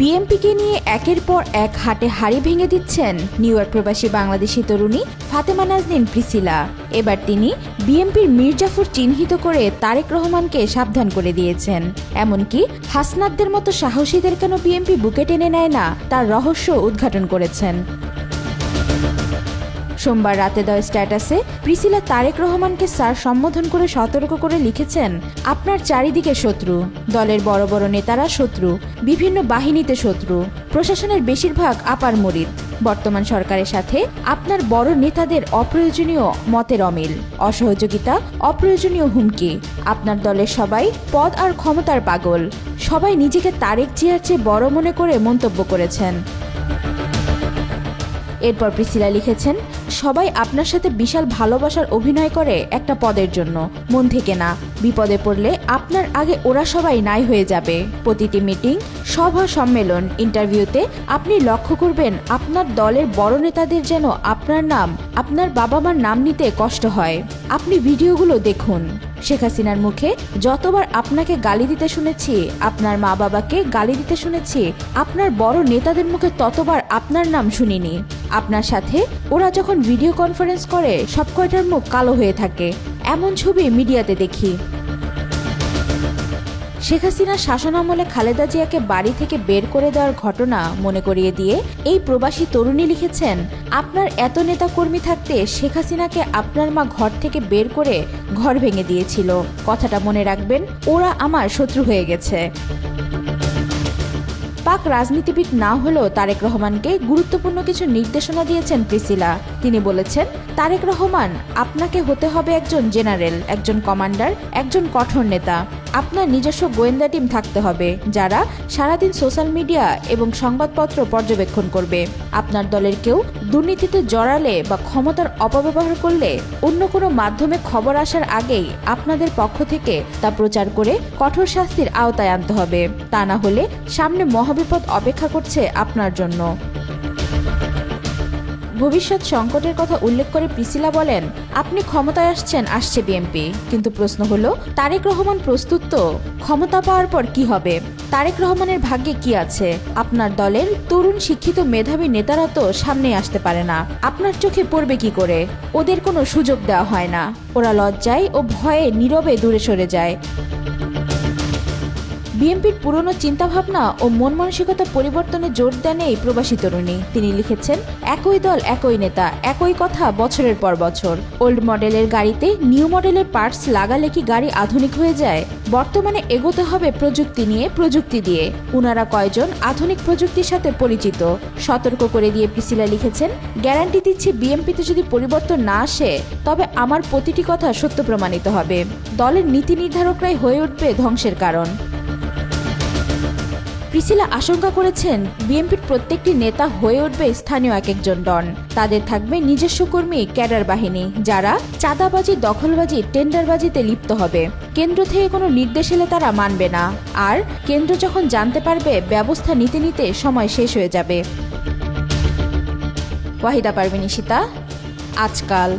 বিএমপিকে নিয়ে একের পর এক হাটে হাড়ি ভেঙে দিচ্ছেন নিউ ইয়র্ক প্রবাসী বাংলাদেশি তরুণী ফাতেমা নাজনীন প্রিসিলা। এবার তিনি বিএমপির মির্জাফর চিহ্নিত করে তারেক রহমানকে সাবধান করে দিয়েছেন। এমনকি হাসনাতদের মতো সাহসীদের কেন বিএমপি বুকে টেনে নেয় না, তার রহস্য উদ্ঘাটন করেছেন। সোমবার রাতে দেওয়া স্ট্যাটাসে প্রিসিলা তারেক রহমানকে স্যার সম্বোধন করে সতর্ক করে লিখেছেন, আপনার চারিদিকে শত্রু, দলের বড় বড় নেতারা শত্রু, বিভিন্ন বাহিনীতে শত্রু, প্রশাসনের বেশিরভাগ আপার মরিদ। বর্তমান সরকারের সাথে আপনার বড় নেতাদের অপ্রয়োজনীয় মতের অমিল। অসহযোগিতা, অপ্রয়োজনীয় হুমকি। আপনার দলের সবাই পদ আর ক্ষমতার পাগল। সবাই নিজেকে তারেক জিয়ার চেয়ে বড় মনে করে মন্তব্য করেছেন। এরপর প্রিসিলা লিখেছেন, সবাই আপনার সাথে বিশাল ভালোবাসার অভিনয় করে একটা পদের জন্য। মন থেকে না। বিপদে পড়লে আপনার আগে ওরা সবাই নাই হয়ে যাবে। প্রতিটি মিটিং, সভা সম্মেলন, ইন্টারভিউতে আপনি লক্ষ্য করবেন আপনার দলের বড় নেতাদের যেন আপনার নাম, আপনার বাবা মার নাম নিতে কষ্ট হয়। আপনি ভিডিওগুলো দেখুন। শেখ হাসিনার মুখে, যতবার আপনাকে গালি দিতে শুনেছি, আপনার মা বাবাকে গালি দিতে শুনেছি, আপনার বড় নেতাদের মুখে ততবার আপনার নাম শুনিনি। আপনার সাথে ওরা যখন ভিডিও কনফারেন্স করে, সব কয়টার মুখ কালো হয়ে থাকে। এমন ছবি মিডিয়াতে দেখি। শেখ হাসিনার শাসনামলে খালেদা জিয়াকে বাড়ি থেকে বের করে দেওয়ার ঘটনা মনে করিয়ে দিয়ে এই প্রবাসী তরুণী লিখেছেন, আপনার এত নেতা কর্মী থাকতে শেখ হাসিনাকে আপনার মা ঘর থেকে বের করে ঘর ভেঙে দিয়েছিল। কথাটা মনে রাখবেন, ওরা আমার শত্রু হয়ে গেছে। পাক রাজনীতিবিদ না হলেও তারেক রহমানকে গুরুত্বপূর্ণ কিছু নির্দেশনা দিয়েছেন প্রিসিলা। তিনি বলেছেন, তারেক রহমান, আপনাকে হতে হবে একজন জেনারেল, একজন কমান্ডার, একজন কঠোর নেতা। আপনার নিজস্ব গোয়েন্দা টিম থাকতে হবে, যারা সারাদিন সোশ্যাল মিডিয়া এবং সংবাদপত্র পর্যবেক্ষণ করবে। আপনার দলের কেউ দুর্নীতিতে জড়ালে বা ক্ষমতার অপব্যবহার করলে অন্য কোনো মাধ্যমে খবর আসার আগেই আপনাদের পক্ষ থেকে তা প্রচার করে কঠোর শাস্তির আওতায় আনতে হবে। তা না হলে সামনে মহাবিপদ অপেক্ষা করছে আপনার জন্য। ভবিষ্যৎ সংকটের কথা উল্লেখ করে প্রিসিলা বলেন, আপনি ক্ষমতায় আসছেন, আসছে বিএনপি। কিন্তু প্রশ্ন হলো, তারেক রহমান প্রস্তুত তো? ক্ষমতা পাওয়ার পর কি হবে? তারেক রহমানের ভাগ্যে কি আছে? আপনার দলের তরুণ শিক্ষিত মেধাবী নেতারা তো সামনে আসতে পারে না। আপনার চোখে পড়বে কি করে? ওদের কোনো সুযোগ দেওয়া হয় না। ওরা লজ্জায় ও ভয়ে নীরবে দূরে সরে যায়। বিএনপির পুরনো চিন্তাভাবনা ও মন মানসিকতা পরিবর্তনে জোর দেন এই প্রবাসী তরুণী। তিনি লিখেছেন, একই দল, একই নেতা, একই কথা বছরের পর বছর। ওল্ড মডেলের গাড়িতে নিউ মডেলের পার্টস লাগালে কি গাড়ি আধুনিক হয়ে যায়? বর্তমানে এগোতে হবে প্রযুক্তি নিয়ে, প্রযুক্তি দিয়ে। উনারা কয়জন? আধুনিক প্রযুক্তির সাথে পরিচিত। সতর্ক করে দিয়ে পিসিলা লিখেছেন, গ্যারান্টি দিচ্ছি বিএমপিতে যদি পরিবর্তন না আসে, তবে আমার প্রতিটি কথা সত্য প্রমাণিত হবে। দলের নীতি নির্ধারকরাই হয়ে উঠবে ধ্বংসের কারণ। প্রিসিলা আশঙ্কা করেছেন, বিএনপির প্রত্যেকটি নেতা হয়ে উঠবে স্থানীয় এক একজন ডন তাদের থাকবে নিজস্ব কর্মী, ক্যাডার বাহিনী, যারা চাঁদাবাজি, দখলবাজি, টেন্ডারবাজিতে লিপ্ত হবে। কেন্দ্র থেকে কোনো নির্দেশ এলে তারা মানবে না। আর কেন্দ্র যখন জানতে পারবে, ব্যবস্থা নিতে নিতে সময় শেষ হয়ে যাবে। ওয়াহিদা পারভিন ঈশিতা, আজকাল।